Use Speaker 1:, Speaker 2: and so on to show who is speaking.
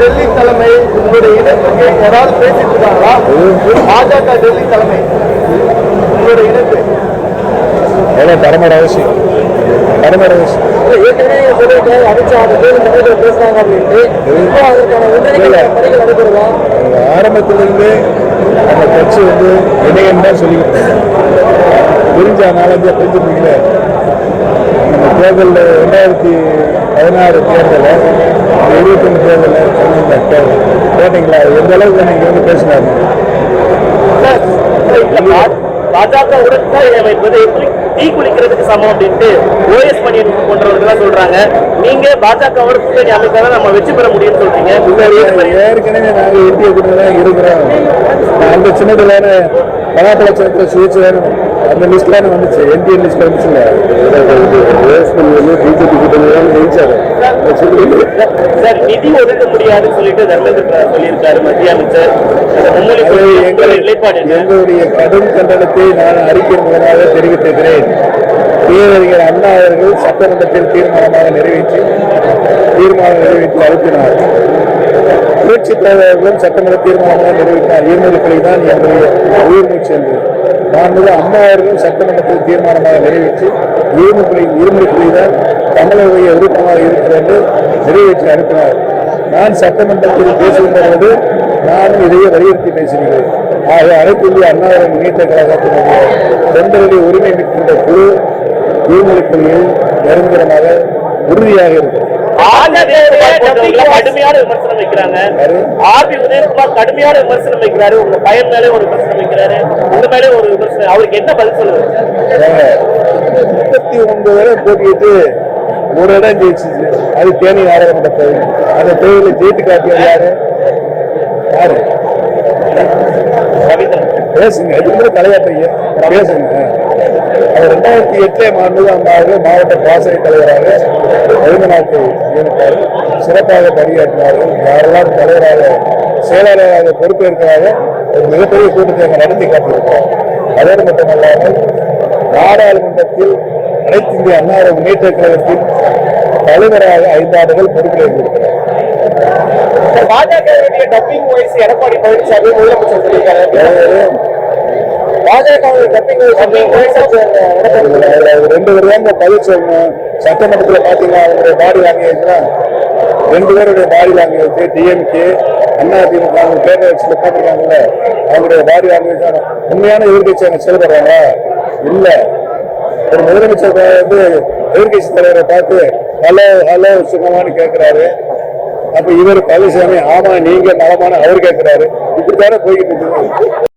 Speaker 1: டெல்லி தலைமை உங்களுடைய இணைப்புக்கு யாராவது பேசிட்டு இருக்காங்களா? பாஜக டெல்லி தலைமை உங்களுடைய இணைப்பு.
Speaker 2: எவ்வளோ பரமட அவசியம். பரமட அவசியம்.
Speaker 1: ஏற்கனவே சொல்லிட்டு அமித்ஷா அந்த சமயத்தில் பேசுறாங்க அப்படின்ட்டு. இப்போ அதற்கான ஒன்றிணைந்த பணிகள்
Speaker 2: ஆரம்பத்திலிருந்து நம்ம கட்சி வந்து இணையம் தான் சொல்லிக்கிட்டு பிரிஞ்ச பிரிஞ்சுருந்தீங்களே நம்ம தேர்தலில் ரெண்டாயிரத்தி பதினாறு தேர்தலில் இருபத்தொன்று தேர்தலில் சொன்னீங்க கேட்டீங்களா எந்த அளவுக்கு நீங்கள் வந்து பேசினாரு
Speaker 3: பாஜக உடன் அமைப்பது தீ குளிக்கிறதுக்கு சமம் அப்படின்ட்டு ஓஎஸ் பணியன் போன்றவர்கள் சொல்றாங்க நீங்க பாஜகவோட கூட்டணி அமைக்காத நம்ம வெற்றி பெற முடியும்னு சொல்றீங்க.
Speaker 2: இல்லை, ஏற்கனவே நாங்கள் இந்திய தான் இருக்கிறோம். அந்த சின்னத்தில் பலாப்பழச்சத்தில் சுயேட்சை அந்த லிஸ்ட்ல வந்துச்சு. என்டிஏ லிஸ்ட்ல வந்துச்சுல்ல வந்து பிஜேபி கூட்டணி ஜெயிச்சாரு
Speaker 3: சார் நிதி ஒதுக்க முடியாதுன்னு சொல்லிட்டு தர்மேந்திர சொல்லியிருக்காரு மத்திய அமைச்சர்?
Speaker 2: எங்களுடைய கடும் கண்டனத்தை நான் அறிக்கை மூலமாக தெரிவித்திருக்கிறேன். பேரறிஞர் அண்ணா அவர்கள் சட்டமன்றத்தில் தீர்மானமாக நிறைவேற்றி தீர்மானம் நிறைவேற்றி அனுப்பினார். புரட்சி தலைவர்களும் சட்டமன்ற தீர்மானமாக நிறைவேற்றினார் ஈர்மொழிப்படி தான் என்னுடைய உயிர் மூச்சு என்று நான் அம்மா அவர்களும் சட்டமன்றத்தில் தீர்மானமாக நிறைவேற்றி ஈர்மொழி ஈர்மொழிப்படி தான் தமிழருடைய விருப்பமாக இருக்கிறது என்று நிறைவேற்றி அனுப்பினார். நான் சட்டமன்றத்தில் பேசுகின்ற போது நானும் இதையே வலியுறுத்தி பேசுகிறேன். ஆக அனைத்து இந்திய அண்ணாவின் முன்னேற்ற கழகத்தினுடைய தொண்டர்களை உரிமை மிக்கின்ற குழு ஈர்மொழி கொள்கையில் நிரந்தரமாக உறுதியாக
Speaker 3: இருக்கிறது கடுமையான விமர்சனம் வைக்கிறாங்க? ஆர்பி உதயகுமார் கடுமையான விமர்சனம் வைக்கிறாரு. உங்க பையன் மேலே ஒரு விமர்சனம் வைக்கிறாரு. உங்க மேலே ஒரு விமர்சனம். அவருக்கு என்ன பதில் சொல்லுவது
Speaker 2: முப்பத்தி ஒன்பது வரை போட்டிட்டு ஒரு இடம் ஜெயிச்சிச்சு. அது தேனி கோயில். அந்த கோயிலில் ஜெயித்து காட்டியது யாரு? யாரு? பேசுங்க. இதுக்கு முன்னாடி தலையாட்டுறீங்க பேசுங்க. ரெண்டாயிரத்தி எட்டே ஆண்டு ஆண்டு மாவட்ட பாசறை தலைவராக ஐந்து நாட்கள் சிறப்பாக பணியாற்றினார்கள் யாரெல்லாம் தலைவராக செயலாளராக பொறுப்பேற்கிறாக ஒரு மிகப்பெரிய கூட்டத்தை அங்கே நடத்தி காட்டியிருக்கிறோம் அதோடு மட்டுமல்லாமல் நாடாளுமன்றத்தில் அனைத்து இந்திய அண்ணா முன்னேற்ற கழகத்தின் தலைவராக ஐந்து ஆண்டுகள் பொறுப்பில் இருந்திருக்கிறார்.
Speaker 1: பாஜக டப்பிங் வாய்ஸ் எடப்பாடி பழனிசாமி முதலமைச்சர் சொல்லியிருக்காரு
Speaker 2: அதாவது
Speaker 1: பாஜக டப்பிங் வாய்ஸ்
Speaker 2: அதுல ரெண்டு பேரும் தான் பதில் சொல்லணும் சட்டமன்றத்துல பாத்தீங்கன்னா அவங்களுடைய பாடி லாங்குவேஜ்னா ரெண்டு பேருடைய body language DMK Anna DMK அவங்க பேர் பாத்துருக்காங்கல்ல அவங்களுடைய பாடி லாங்குவேஜ் உண்மையான எதிர்கட்சி அங்க செயல்படுறாங்க இல்ல. ஒரு முதலமைச்சர் வந்து எதிர்கட்சி தலைவரை பார்த்து ஹலோ ஹலோ சுகமானு கேட்கிறாரு அப்ப இவர் பழனிசாமி ஆமா நீங்க நலமான அவர் கேட்கிறாரு இப்படித்தானே போய்கிட்டு இருக்கு